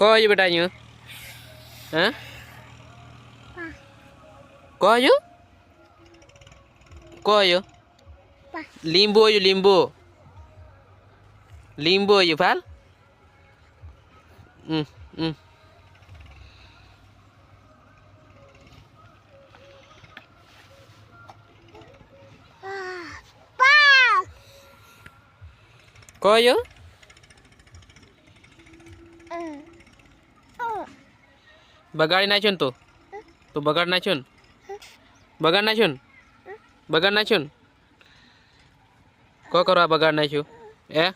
કયું બેટા અહીંયા હે કયું કયું લીંબુ આવ્યું લીંબુ લીંબુ આવ્યું ફાલ હમ હમ કયું બગાડી નાખ્યો ને તો? તું બગાડ નાખ્યો ને? બગાડ નાખ્યો ને? બગાડ નાખ્યો ને? કો કરો આ બગાડ નાખ્યું? એ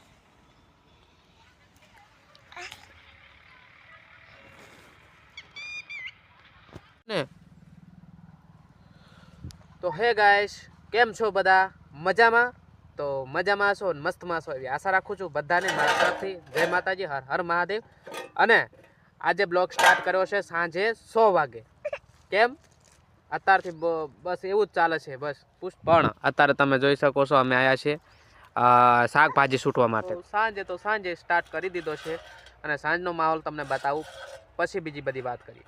તો હે ગાઈસ, કેમ છો બધા? મજામાં? તો મજામાં છો મસ્તમાં છો એવી આશા રાખું છું બધાને મારા તરફથી. જય માતાજી, હર હર મહાદેવ. અને આજે બ્લોગ સ્ટાર્ટ કર્યો છે સાંજે સો વાગે. કેમ? અત્યારથી બસ એવું જ ચાલે છે બસ. પણ અત્યારે તમે જોઈ શકો છો અમે આવ્યા છીએ શાકભાજી છૂટવા માટે. સાંજે તો સાંજે સ્ટાર્ટ કરી દીધો છે અને સાંજનો માહોલ તમને બતાવું. પછી બીજી બધી વાત કરીએ.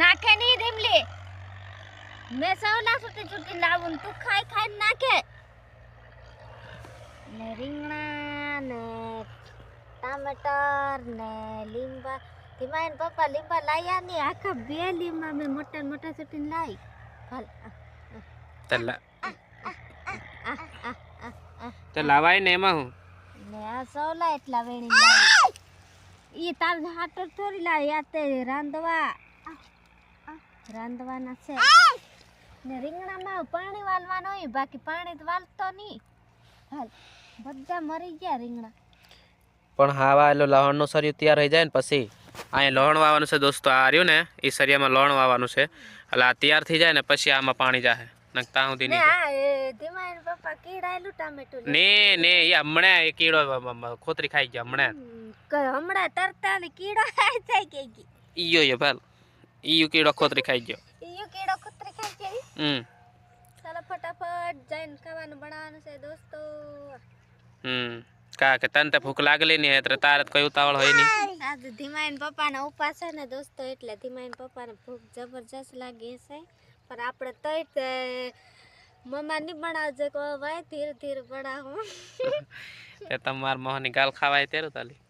નાખે નહીં રીમલી. મેં સૌલા સુટી સુટી લાવું તું ખાઈ ખાઈ નાખે. ને રીંગણા ને ટામેટર ને લીંબા. ધીમા એને પપ્પા લીંબા લાયા નહીં. આખા બે લીંબા મેં મોટા મોટા સુટીને લાવી તે તે લાવાય ને એમાં હું. ને આ સવલા એટલા વેણી લાવી ઈ તાર હાટર થોડી લાવી. આ તે રાંધવા. રાંધવાના છે. ને રીંગણામાં પાણી વાળવાનું હોય બાકી પાણી તો વાળતો નહીં. હાલ બધા મરી ગયા રીંગણા. પણ હાવા એટલે લહણનો સરિયું તૈયાર થઈ જાય ને પછી. અહીંયા લહણ વાવવાનું છે દોસ્તો આ રહ્યું ને એ સરિયામાં લોહણ વાવવાનું છે. એટલે આ તૈયાર થઈ જાય ને પછી આમાં પાણી જાહે. ને સુધી નહીં પપ્પા કીડાયેલું ટામેટું ને ને એ હમણાં એ કીડો ખોતરી ખાઈ ગયા હમણાં. હમણાં તરતા ને કીડો ખાઈ જાય કે ઈયો ભાલ. ઈયો કીડો ખોતરી ખાઈ ગયો. ઈયો કીડો કૂતરી ખાઈ ગયો હમ. ચાલો ફટાફટ જઈને ખાવાનું બનાવવાનું છે દોસ્તો. હમ. કા કે તને તો ભૂખ લાગલી નહીં એટલે તારે કઈ ઉતાવળ હોય નહીં. આજે ધીમાઈન પપ્પાના ઉપાસ છે ને દોસ્તો એટલે ધીમાઈન પપ્પાને ભૂખ જબરજસ્ત લાગી છે પણ આપણે તઈ મમ્મા નહીં બનાવજે કો ભાઈ ધીરે ધીરે બનાવું. તે તમાર મોહની ગાલ ખાવાય તેરું તાલી.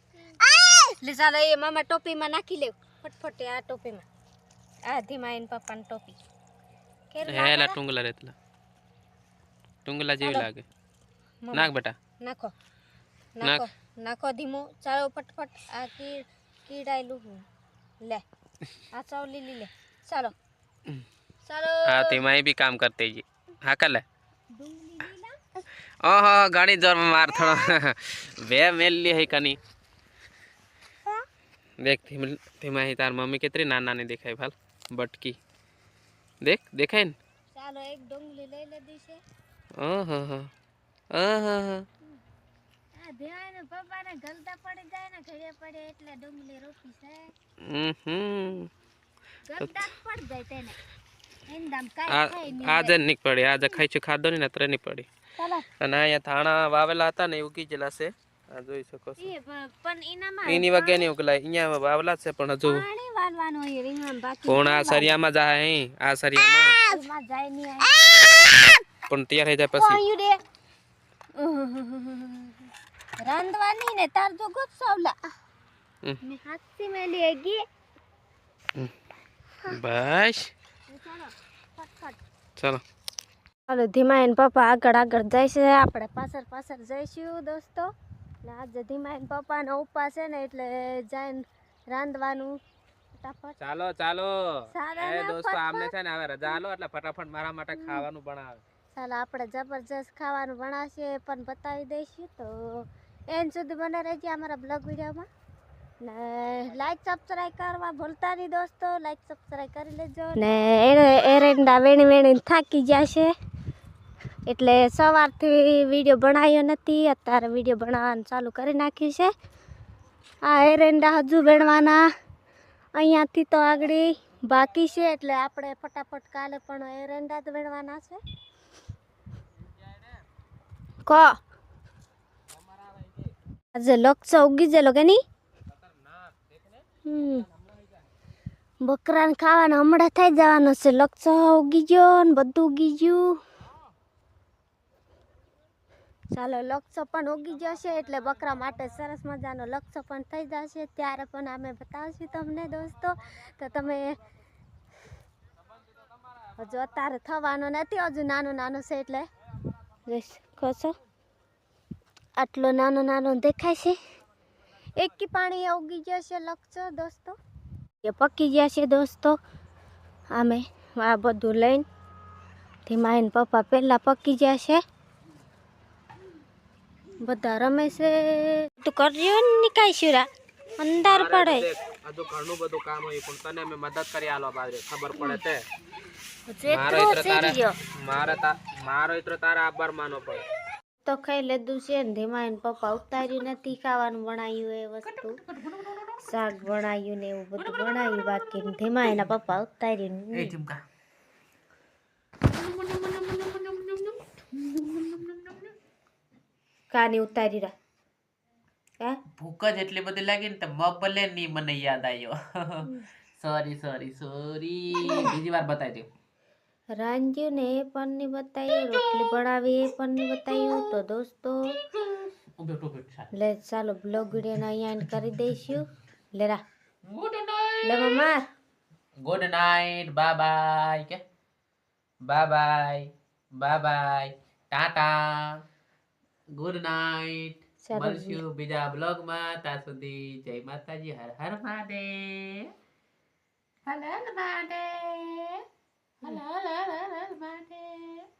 લે ચાલો એ મામા ટોપીમાં નાખી લેવ ફટફટ આ ટોપીમાં. આ ધીમાઈન પપ્પાની ટોપી કેવું લાગે હેલા રા? ટુંગલા રેતલા ટુંગલા જેવી હાલો. લાગે મમ્મા, નાખ બેટા નાખો નાખ. નાખો નાખો ધીમો ચાલો ફટફટ આ કી કીડાયેલું હું લે આ ચાવલી લી લે ચાલો ચાલો હા તેમાં બી કામ કરતી જી હા કલે ડુંગળી લીલા ઓહો ઘણી જોર માર થોડો બે મેલી હે કની દેખ ધીમ- ધીમા હી તાર મમ્મી કેટલી નાની નાની દેખાય ભાલ બટકી. દેખ દેખાય ને? ચાલો એક ડુંગળી લઈ લીધી છે. ઓહો હો હો. આ ધ્યાન પપ્પાને ગલતા પડી જાય ને ઘરે પડે એટલે ડુંગળી રોપી છે. હમ ગલતા જ પડી જાય તેને. આજે નીકળી આજે ખાઈ છું ખાધો ને અત્યારે નહીં પડી. અને અહીંયા થાણા વાવેલા હતા ને ઉગી ગયેલા છે. આ જોઈ શકો છો. એ પ- પણ એનામાં એની વગે નહીં ઉગલાય. અહીંયા વાવેલા છે પણ હજુ. પાણી વાળવાનું હોય રીંગણ બાકી કોણ આ સરિયામાં જાય અહીં આ સરિયામાં. એમાં જાય નહીં આ. પણ તૈયાર થઈ જાય પછી. કોયું રે રાંધવાની ને તાર જો ગુત સાવલા હમ. મેં હાથથી મેલી ગઈ બસ. ચાલો. ફટફટ ચલો ચાલો ધીમા એને પપ્પા આગળ આગળ જાય છે આપણે પાછળ પાછળ જઈશું દોસ્તો. ને આજે ધીમા એને પપ્પાનો ઉપવાસ છે ને એટલે જઈને રાંધવાનું ચાલો ચાલો. એ દોસ્તો આમને છે ને હવે રજા આલો એટલે ફટાફટ મારા માટે ખાવાનું બનાવે. ચાલો આપણે જબરજસ્ત ખાવાનું બનાવશે પણ બતાવી દઈશું. તો એન સુધી બને રહેજે અમારા બ્લોગ વિડીયોમાં. ને લાઈક સબસ્ક્રાઇબ કરવા ભૂલતા નહીં દોસ્તો. લાઈક સબસ્ક્રાઇબ કરી લેજો. ને એરંડા વેણી વેણીને થાકી ગયા છે. એટલે સવારથી વીડિયો બનાવ્યો નથી, અત્યારે વીડિયો બનાવવાનું ચાલુ કરી નાખ્યું છે. આ એરંડા હજુ વેણવાના. અહીંયાથી તો આગળ બાકી છે, એટલે આપણે ફટાફટ કાલે પણ એરંડા જ વેણવાના છે. કો. આજે લક્ષ ઉગી જેલો કે નહીં? બકરાને ખાવાનો હમણાં થઈ જવાનો છે, લક્ષ ઉગી ગયો ને બધું ઉગી ગયું. ચાલો લક્ષ પણ ઉગી જશે એટલે બકરા માટે સરસ મજાનો લક્ષ પણ થઈ જશે. ત્યારે પણ અમે બતાવશું તમને દોસ્તો. તો તમે હજુ અત્યારે થવાનો નથી હજુ નાનું નાનું છે એટલે. છો આટલો નાનો નાનો દેખાય છે. એકી પાણી ઉગી ગયો છે લક્ષ દોસ્તો. એ પકી ગયા છે દોસ્તો. અમે આ બધું લઈને ધીમા પપ્પા પહેલાં પકી ગયા છે. બધા રમે છે. તું કર્યો ને કાંઈ શુરા. અંધાર પડે. હજુ ઘણું બધું કામ હોય પણ તને મેં મદદ કરી આલો બાજરે ખબર પડે તે. મારો ઇત્ર તારે મારે તા મારો ઇત્ર તારા આભાર માનો પડે. તો ખાઈ લીધું છે ને ધીમા એને પપ્પા ઉતાર્યું નથી ખાવાનું બનાવ્યું એ વસ્તુ. શાક બનાવ્યું ને એવું બધું બનાવ્યું બાકી ધીમા એના પપ્પા ઉતાર્યું એ નહીં. ચીમકા કાની ઉતારી રા. હે? ભૂખ જ એટલી બધી લાગી ને તો મબલે ની મને યાદ આવ્યો સોરી સોરી સોરી બીજી વાર બતાવી દઉં. રાંધ્યું ને એ પણ નહીં બતાવ્યું રોટલી બનાવી એ પણ નહીં બતાવ્યું તો દોસ્તો ઉભે ઉભે ચાલ લે ચાલો બ્લોગ વિડીયોને અહીંયા end કરી દઈશું. લે રા. ગુડ નાઇટ લે મમ્મા ગુડ નાઇટ બાય બાય કે? Bye bye bye bye tata good night. મળશું બીજા બ્લોગમાં. ત્યાં સુધી જય માતાજી. હર હર મહાદેવ. હલ હર મહાદેવ. હર હર હર હર મહાદેવ.